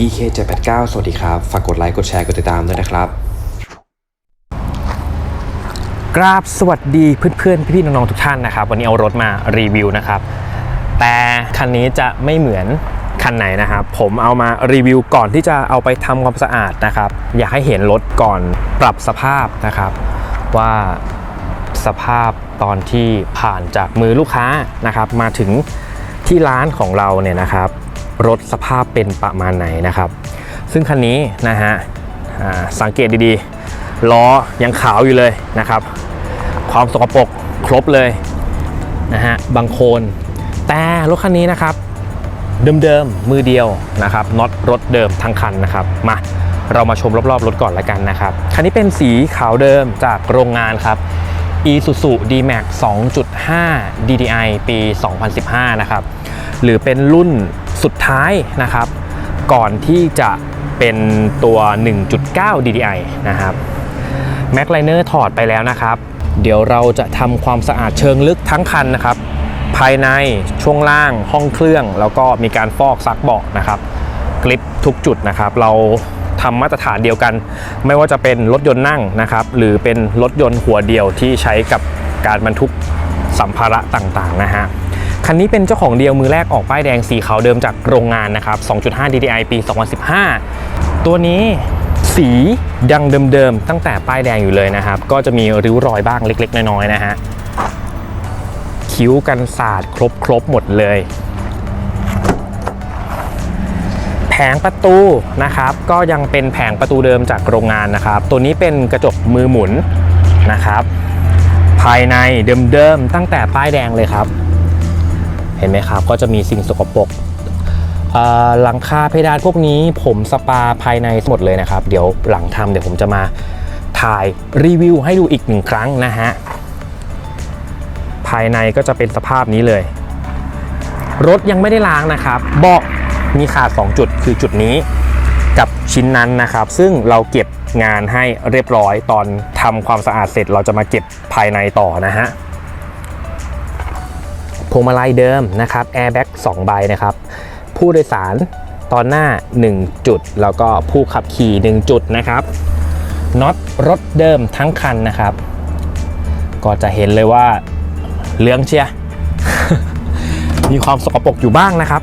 PK789 สวัสดีครับ ฝากกดไลค์ กดแชร์ กดติดตามด้วยนะครับ กราบสวัสดีเพื่อนๆ พี่ๆ น้องๆ ทุกท่านนะครับ วันนี้เอารถมารีวิวนะครับ แต่คันนี้จะไม่เหมือนคันไหนนะครับ ผมเอามารีวิวก่อนที่จะเอาไปทำความสะอาดนะครับ อยากให้เห็นรถก่อนปรับสภาพนะครับ ว่าสภาพตอนที่ผ่านจากมือลูกค้านะครับ มาถึงที่ร้านของเราเนี่ยนะครับ รถสภาพเป็นประมาณไหนนะครับ ซึ่งคันนี้นะฮะสังเกตดีๆ ล้อยังขาวอยู่เลยนะครับ ความสกปรกครบเลยนะฮะบางโคนแต่รถคันนี้นะครับ เดิมๆมือเดียวนะครับน็อตรถเดิมทั้งคันนะครับมาเรามาชมรอบๆรถก่อนละกันนะครับคันนี้เป็นสีขาวเดิมจากโรงงานครับ Isuzu D-Max 2.5 DDI ปี 2015 นะครับ หรือเป็นรุ่น สุดท้ายนะครับ ก่อนที่จะเป็นตัว 1.9 DDI นะครับแม็กไลเนอร์ถอดไปแล้วนะครับ เดี๋ยวเราจะทำความสะอาดเชิงลึกทั้งคันนะครับ ภายในช่วงล่างห้องเครื่อง แล้วก็มีการฟอกซักเบาะนะครับกริปทุกจุดนะครับ เราทำมาตรฐานเดียวกัน ไม่ว่าจะเป็นรถยนต์นั่งนะครับ หรือเป็นรถยนต์หัวเดียวที่ใช้กับการบรรทุกสัมภาระต่างๆนะฮะ คันนี้เป็นเจ้าของเดียวมือแรกออกป้ายแดงสีขาวเดิมจากโรงงานนะครับ 2.5 DDI ปี 2015 ตัวนี้สีดังเดิมๆตั้งแต่ป้ายแดงอยู่เลยนะครับ ก็จะมีริ้วรอยบ้างเล็ก ๆ น้อยๆนะฮะคิ้วกันสาดครบๆหมดเลยแผงประตูนะครับก็ยังเป็นแผงประตูเดิมจากโรงงานนะครับ ตัวนี้เป็นกระจกมือหมุนนะครับ ภายในเดิมๆตั้งแต่ป้ายแดงเลยครับ เห็นไหมครับ ก็จะมีสิ่งสกปรกหลังคาเพดานพวกนี้ผมสปาภายในหมดเลยนะครับ เดี๋ยวหลังทำเดี๋ยวผมจะมาถ่ายรีวิวให้ดูอีกหนึ่งครั้งนะฮะ ภายในก็จะเป็นสภาพนี้เลย รถยังไม่ได้ล้างนะครับ เบาะมีขาด 2 จุดคือจุดนี้กับชิ้นนั้นนะครับ ซึ่งเราเก็บงานให้เรียบร้อยตอนทำความสะอาดเสร็จเราจะมาเก็บภายในต่อนะฮะ พวงมาลัยเดิมนะครับแอร์แบ็ก2ใบนะครับ ผู้โดยสารตอนหน้า 1 จุด แล้วก็ผู้ขับขี่ 1 จุดนะครับน็อตรถเดิมทั้งคันนะครับ ก็จะเห็นเลยว่าเหลืองเชียมีความสกปรกอยู่บ้างนะครับ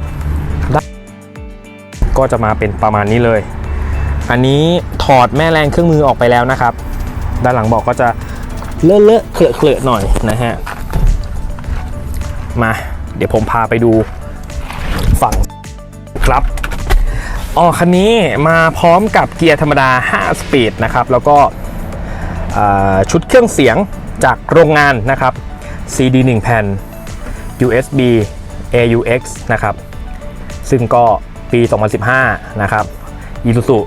ก็จะมาเป็นประมาณนี้เลย อันนี้ถอดแม่แรงเครื่องมือออกไปแล้วนะครับ ด้านหลังบอกก็จะเลอะเลอะๆเคลอะเคลอะๆหน่อยนะฮะ มา เดี๋ยวผมพาไปดูฝั่งครับอ๋อคันนี้มาพร้อมกับเกียร์ธรรมดา 5 สปีดนะครับ แล้วก็ชุดเครื่องเสียงจากโรงงานนะครับ CD 1 แผ่น USB AUX นะครับ ซึ่งก็ปี 2015 นะครับ Isuzu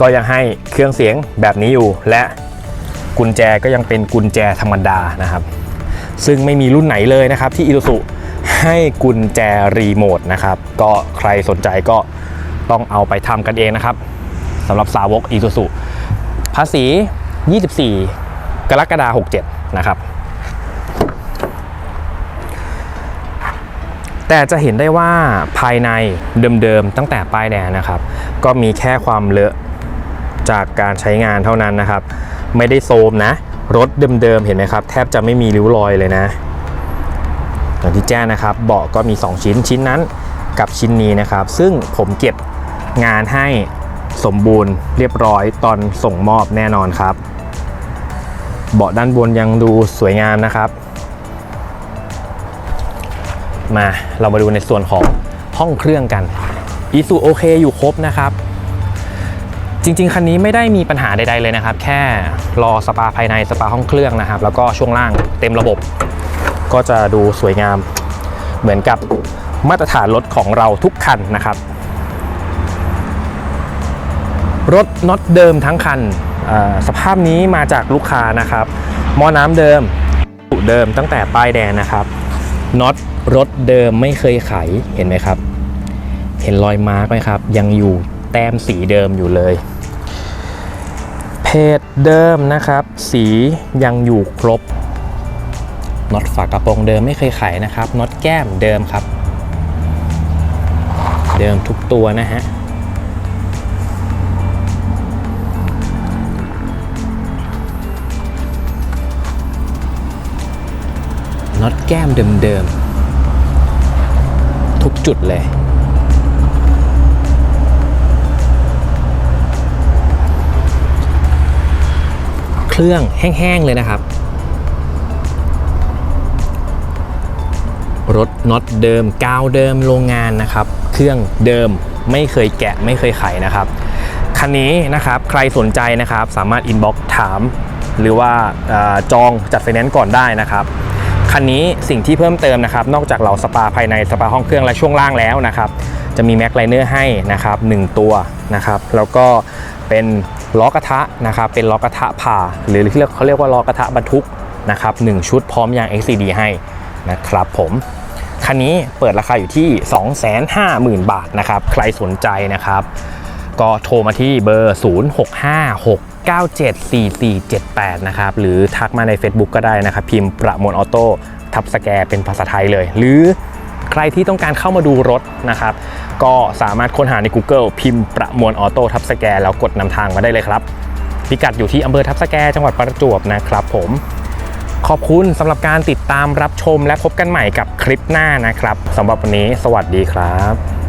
ก็ยังให้เครื่องเสียงแบบนี้อยู่ และกุญแจก็ยังเป็นกุญแจธรรมดานะครับ ซึ่งไม่มีรุ่นไหนเลยนะครับที่ Isuzu ให้กุญแจรีโมทนะครับก็ใครสนใจก็ต้องเอาไปทำกันเองนะครับสำหรับสาวก Isuzu ภาษี 24 กรกฎาคม67 นะครับ แต่จะเห็นได้ว่าภายในเดิมๆตั้งแต่ป้ายแดงนะครับ ก็มีแค่ความเลอะจากการใช้งานเท่านั้นนะครับ ไม่ได้โซมนะ รถเดิมๆเห็นไหมครับ แทบจะไม่มีริ้วรอยเลยนะอย่างที่แจ้งนะครับ เบาะก็มี 2 ชิ้นชิ้นนั้นกับชิ้นนี้นะครับ ซึ่งผมเก็บงานให้สมบูรณ์เรียบร้อยตอนส่งมอบแน่นอนครับ เบาะด้านบนยังดูสวยงามนะครับ มาเรามาดูในส่วนของห้องเครื่องกันอีซูโอเคอยู่ครบนะครับ จริง ๆ คันนี้ไม่ได้มีปัญหาใด ๆ เลยนะครับ แค่รอสปาภายในสปาห้องเครื่องนะครับ แล้วก็ช่วงล่างเต็มระบบ ก็จะดูสวยงามเหมือนกับมาตรฐานรถของเราทุกคันนะครับ รถน็อตเดิมทั้งคันสภาพนี้มาจากลูกค้านะครับหม้อน้ำเดิมเดิมตั้งแต่ป้ายแดงนะครับน็อตรถเดิมไม่เคยไขเห็นไหมครับ เห็นรอยมาร์กไหมครับ ยังอยู่แต้มสีเดิมอยู่เลย เพจเดิมนะครับ สียังอยู่ครบน็อตฝากระโปรงเดิมไม่เคยไขนะครับน็อตแก้มเดิมครับ เดิมทุกตัวนะฮะน็อตแก้มเดิมๆทุกจุดเลย เครื่องแห้งๆเลยนะครับ รถน็อตเดิมกาวเดิมโรงงานนะครับ เครื่องเดิมไม่เคยแกะไม่เคยไขนะครับคันนี้นะครับใครสนใจนะครับสามารถอินบ็อกถาม หรือว่าอจองจัดไฟแนนซ์ก่อนได้นะครับคันนี้สิ่งที่เพิ่มเติมนะครับ นอกจากเราสปาภายในสปาห้องเครื่องและช่วงล่างแล้วนะครับ จะมีแม็กไลเนอร์ให้นะครับ1ตัวนะครับ แล้วก็เป็นล้อกระทะนะครับเป็นล้อกระทะผ่า หรือที่เขาเรียกว่าล้อกระทะบรรทุกนะครับ1ชุดพร้อมยาง XCD ให้นะครับผมคันนี้เปิดราคาอยู่ที่ 250,000 บาทนะครับ ใครสนใจนะครับ ก็โทรมาที่เบอร์ 0656974478 นะครับ หรือทักมาใน Facebook ก็ได้นะครับ พิมพ์ประมวลออโต้ทับสแกเป็นภาษาไทยเลย หรือ ใครที่ต้องการเข้ามาดูรถนะครับ ก็สามารถค้นหาใน Google พิมพ์ประมวลออโต้ทับสแกแล้วกดนำทางมาได้เลยครับ พิกัดอยู่ที่อำเภอทับสแกจังหวัดประจวบนะครับผมขอบคุณสำหรับการติดตามรับชมและพบกันใหม่กับคลิปหน้านะครับสำหรับวันนี้ สวัสดีครับ